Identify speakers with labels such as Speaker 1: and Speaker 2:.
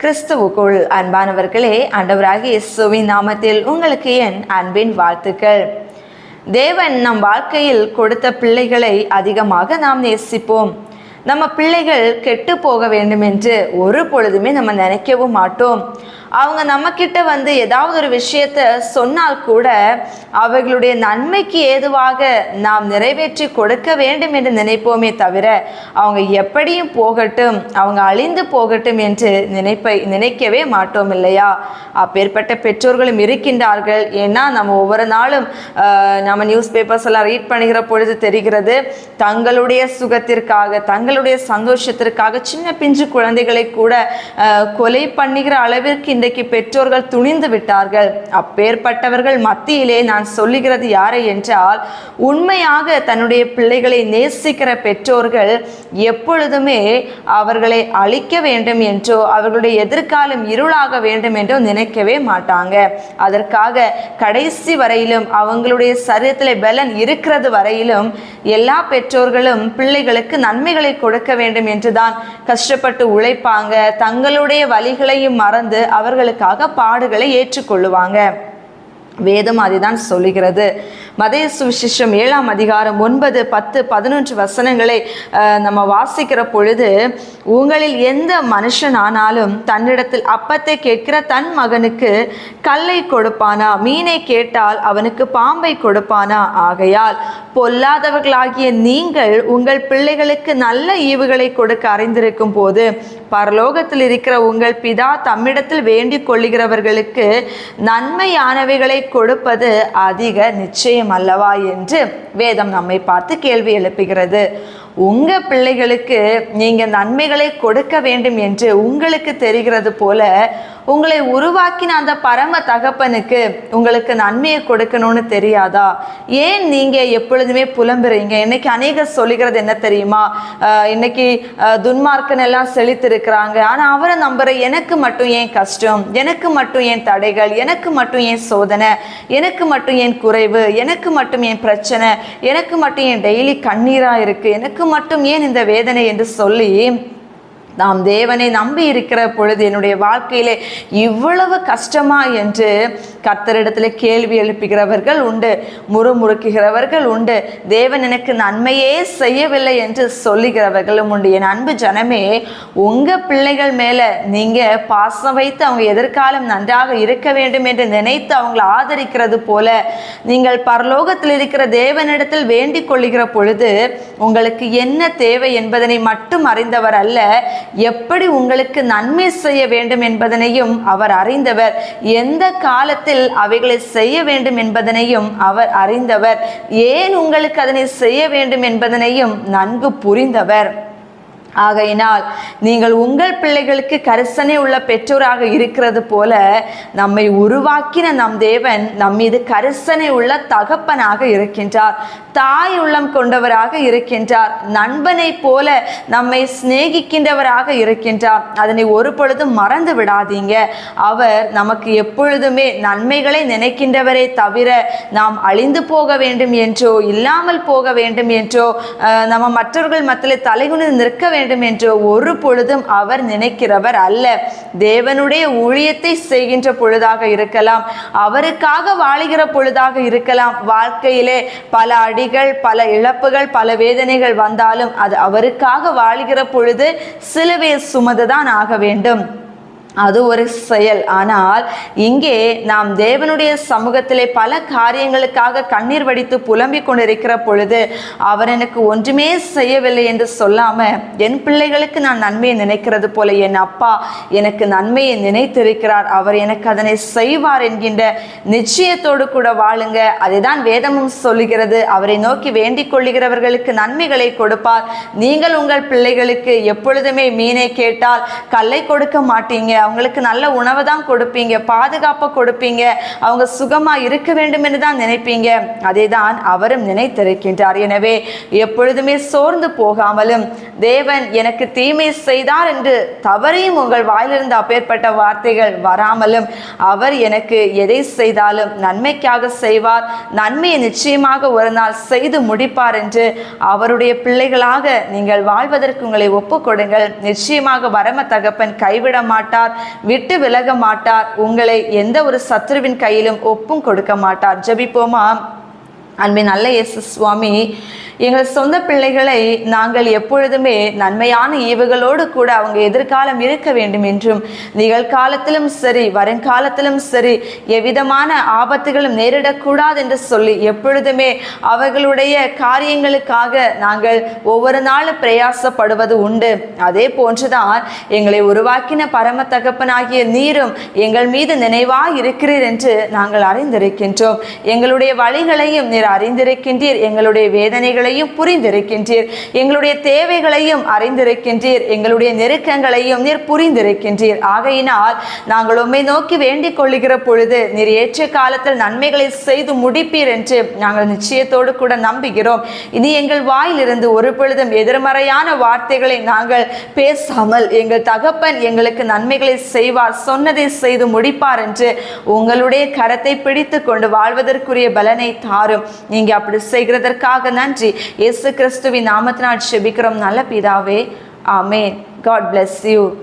Speaker 1: கிறிஸ்துவுக்குள் அன்பானவர்களே ஆண்டவராகி இயேசுவின் நாமத்தில் உங்களுக்கு என் அன்பின் வாழ்த்துக்கள். தேவன் நம் வாழ்க்கையில் கொடுத்த பிள்ளைகளை அதிகமாக நாம் நேசிப்போம். நம்ம பிள்ளைகள் கெட்டு போக வேண்டும் என்று ஒரு பொழுதுமே நம்ம நினைக்கவும் மாட்டோம். அவங்க நம்மக்கிட்ட வந்து ஏதாவது ஒரு விஷயத்த சொன்னால் கூட அவர்களுடைய நன்மைக்கு ஏதுவாக நாம் நிறைவேற்றி கொடுக்க வேண்டும் என்று நினைப்போமே தவிர அவங்க எப்படியும் போகட்டும் அவங்க அழிந்து போகட்டும் என்று நினைப்பை நினைக்கவே மாட்டோம் இல்லையா? அப்பேற்பட்ட பெற்றோர்களும் இருக்கின்றார்கள். ஏன்னா நம்ம ஒவ்வொரு நாளும் நம்ம நியூஸ் பேப்பர்ஸ் எல்லாம் ரீட் பண்ணுகிற பொழுது தெரிகிறது தங்களுடைய சுகத்திற்காக தங்களுடைய சந்தோஷத்திற்காக சின்ன பிஞ்சு குழந்தைகளை கூட கொலை பண்ணுகிற அளவிற்கு இன்றைக்கு பெற்றோர்கள் துணிந்து விட்டார்கள். அப்பேற்பட்டவர்கள் மத்தியிலே நான் சொல்லுகிறது யாரை என்றால் உண்மையாக தன்னுடைய பிள்ளைகளை நேசிக்கிற பெற்றோர்கள் எப்பொழுதுமே அவர்களை அழிக்க வேண்டும் என்றோ அவர்களுடைய எதிர்காலம் இருளாக வேண்டும் என்றோ நினைக்கவே மாட்டாங்க. அதற்காக கடைசி வரையிலும் அவங்களுடைய சரீரத்தில் பலன் இருக்கிறது வரையிலும் எல்லா பெற்றோர்களும் பிள்ளைகளுக்கு நன்மைகளை கொடுக்க வேண்டும் என்றுதான் கஷ்டப்பட்டு உழைப்பாங்க. தங்களுடைய வழிகளையும் மறந்து அவர் அவர்களுக்காக பாடுகளை ஏற்றுக்கொள்ளுவாங்க. வேதம் அதுதான் சொல்லுகிறது. மதய சுவிசேஷம் ஏழாம் அதிகாரம் ஒன்பது பத்து பதினொன்று வசனங்களை நம்ம வாசிக்கிற பொழுது உங்களில் எந்த மனுஷன் ஆனாலும் தன்னிடத்தில் அப்பத்தை கேட்கிற தன் மகனுக்கு கல்லை கொடுப்பானா? மீனை கேட்டால் அவனுக்கு பாம்பை கொடுப்பானா? ஆகையால் பொல்லாதவர்களாகிய நீங்கள் உங்கள் பிள்ளைகளுக்கு நல்ல ஈவுகளை கொடுக்க அறிந்திருக்கும் போது பரலோகத்தில் இருக்கிற உங்கள் பிதா தம்மிடத்தில் வேண்டிக் கொள்ளுகிறவர்களுக்கு நன்மையானவைகளை கொடுப்பது அதிக நிச்சயம் அல்லவா என்று வேதம் நம்மை பார்த்து கேள்வி எழுப்புகிறது. உங்க பிள்ளைகளுக்கு நீங்க நன்மைகளை கொடுக்க வேண்டும் என்று உங்களுக்கு தெரிகிறது போல உங்களை உருவாக்கின அந்த பரம தகப்பனுக்கு உங்களுக்கு நன்மையை கொடுக்கணும்னு தெரியாதா? ஏன் நீங்க எப்பொழுதுமே புலம்புறீங்க? இன்னைக்கு அநேகர் சொல்லுகிறது என்ன தெரியுமா? இன்னைக்கு துன்மார்க்கன் எல்லாம் செழித்திருக்கிறாங்க. ஆனா அவரை நம்புற எனக்கு மட்டும் ஏன் கஷ்டம்? எனக்கு மட்டும் ஏன் தடைகள்? எனக்கு மட்டும் ஏன் சோதனை? எனக்கு மட்டும் ஏன் குறைவு? எனக்கு மட்டும் ஏன் பிரச்சனை? எனக்கு மட்டும் ஏன் டெய்லி கண்ணீரா இருக்கு? எனக்கு மட்டும் ஏன் இந்த வேதனை என்று சொல்லி நாம் தேவனை நம்பி இருக்கிற பொழுது என்னுடைய வாழ்க்கையிலே இவ்வளவு கஷ்டமா என்று கர்த்தரிடத்தில் கேள்வி எழுப்புகிறவர்கள் உண்டு முறுமுறுக்குகிறவர்கள் உண்டு. தேவன் எனக்கு நன்மையே செய்யவில்லை என்று சொல்லுகிறவர்களும் உண்டு. என் அன்பு ஜனமே உங்கள் பிள்ளைகள் மேலே நீங்கள் பாசம் வைத்து அவங்க எதிர்காலம் நன்றாக இருக்க வேண்டும் என்று நினைத்து அவங்களை ஆதரிக்கிறது போல நீங்கள் பரலோகத்தில் இருக்கிற தேவனிடத்தில் வேண்டிக் கொள்ளுகிற பொழுது உங்களுக்கு என்ன தேவை என்பதனை மட்டும் அறிந்தவர் அல்ல. எப்படி உங்களுக்கு நன்மை செய்ய வேண்டும் என்பதனையும் அவர் அறிந்தவர். எந்த காலத்தில் அவைகளை செய்ய வேண்டும் என்பதனையும் அவர் அறிந்தவர். ஏன் உங்களுக்கு அதனை செய்ய வேண்டும் என்பதனையும் நன்கு புரிந்தவர். ஆகையினால் நீங்கள் உங்கள் பிள்ளைகளுக்கு கரிசனை உள்ள பெற்றோராக இருக்கிறது போல நம்மை உருவாக்கின நம் தேவன் நம் மீது கரிசனை உள்ள தகப்பனாக இருக்கின்றார். தாய் உள்ளம் கொண்டவராக இருக்கின்றார். நண்பனை போல நம்மை சிநேகிக்கின்றவராக இருக்கின்றார். அதனை ஒரு பொழுதும் மறந்து விடாதீங்க. அவர் நமக்கு எப்பொழுதுமே நன்மைகளை நினைக்கின்றவரே தவிர நாம் அழிந்து போக வேண்டும் என்றோ இல்லாமல் போக வேண்டும் என்றோ நம்ம மற்றவர்கள் மத்தியில் தலைகுனிந்து நிற்க வேண்டும் என்றோ ஒரு பொழுதும் அவர் நினைக்கிறவர் அல்ல. தேவனுடைய ஊழியத்தை செய்கின்ற பொழுதாக இருக்கலாம் அவருக்காக வாழுகிற பொழுதாக இருக்கலாம். வாழ்க்கையிலே பல அடிகள் பல இழப்புகள் பல வேதனைகள் வந்தாலும் அது அவருக்காக வாழுகிற பொழுது சிலுவையை சுமந்துதான் ஆக வேண்டும். அது ஒரு செயல். ஆனால் இங்கே நாம் தேவனுடைய சமூகத்திலே பல காரியங்களுக்காக கண்ணீர் வடித்து புலம்பிக் கொண்டிருக்கிற பொழுது அவர் எனக்கு ஒன்றுமே செய்யவில்லை என்று சொல்லாம என் பிள்ளைகளுக்கு நான் நன்மையை நினைக்கிறது போல என் அப்பா எனக்கு நன்மையை நினைத்திருக்கிறார். அவர் எனக்கு அதனை செய்வார் என்கின்ற நிச்சயத்தோடு கூட வாழுங்க. அதைதான் வேதமும் சொல்லுகிறது. அவரை நோக்கி வேண்டிக் கொள்ளுகிறவர்களுக்கு நன்மைகளை கொடுப்பார். நீங்கள் உங்கள் பிள்ளைகளுக்கு எப்பொழுதுமே மீனை கேட்டால் கல்லை கொடுக்க மாட்டீங்க. அவங்களுக்கு நல்ல உணவை தான் கொடுப்பீங்க பாதுகாப்பை கொடுப்பீங்க அவங்க சுகமாக இருக்க வேண்டும் என்று தான் நினைப்பீங்க. அதை தான் அவரும் நினைத்திருக்கின்றார். எனவே எப்பொழுதுமே சோர்ந்து போகாமலும் தேவன் எனக்கு தீமை செய்தார் என்று தவறையும் உங்கள் வாயிலிருந்து அப்பேற்பட்ட வார்த்தைகள் வராமலும் அவர் எனக்கு எதை செய்தாலும் நன்மைக்காக செய்வார். நன்மையை நிச்சயமாக ஒரு நாள் செய்து முடிப்பார் என்று அவருடைய பிள்ளைகளாக நீங்கள் வாழ்வதற்கு உங்களை ஒப்புக்கொடுங்கள். நிச்சயமாக வரம தகப்பன் கைவிட மாட்டார் விட்டு விலக மாட்டார். உங்களை எந்த ஒரு சத்ருவின் கையிலும் ஒப்பும் கொடுக்க மாட்டார். ஜெபிப்போமா? அன்பின் நல்ல இயேசு சுவாமி. எங்கள் சொந்த பிள்ளைகளை நாங்கள் எப்பொழுதுமே நன்மையான ஈவுகளோடு கூட அவங்க எதிர்காலம் இருக்க வேண்டும் என்றும் நிகழ்காலத்திலும் சரி வருங்காலத்திலும் சரி எவ்விதமான ஆபத்துகளும் நேரிடக்கூடாது என்று சொல்லி எப்பொழுதுமே அவர்களுடைய காரியங்களுக்காக நாங்கள் ஒவ்வொரு நாளும் பிரயாசப்படுவது உண்டு. அதே போன்றுதான் எங்களை உருவாக்கின பரம தகப்பனாகிய நீரும் எங்கள் மீது நினைவாய் இருக்கிறீர் என்று நாங்கள் அறிந்திருக்கின்றோம். எங்களுடைய வழிகளையும் நீர் அறிந்திருக்கின்றீர். எங்களுடைய தேவைகளையும் புரிந்திருக்கின்றீர். எங்களுடைய தேவைகளையும் அறிந்திருக்கின்றீர். எங்களுடைய நெருக்கங்களையும் நீர் புரிந்திருக்கின்றீர். ஆகையினால் நாங்கள் உம்மை நோக்கி வேண்டிக் கொள்ளுகிற பொழுது நீர் ஏற்ற காலத்தில் நன்மைகளை செய்து முடிப்பீர் என்று நாங்கள் நிச்சயத்தோடு கூட நம்புகிறோம். இனி எங்கள் வாயிலிருந்து ஒரு பொழுதும் எதிர்மறையான வார்த்தைகளை நாங்கள் பேசாமல் எங்கள் தகப்பன் எங்களுக்கு நன்மைகளை செய்வார் சொன்னதை செய்து முடிப்பார் என்று உங்களுடைய கரத்தை பிடித்து கொண்டு வாழ்வதற்குரிய பலனை தாரும். நீங்க அப்படி செய்கிறதற்காக நன்றி. இயேசு கிறிஸ்துவின் நாமத்தினால் செபிக்கிறோம் நல்ல பிதாவே. ஆமேன். God bless you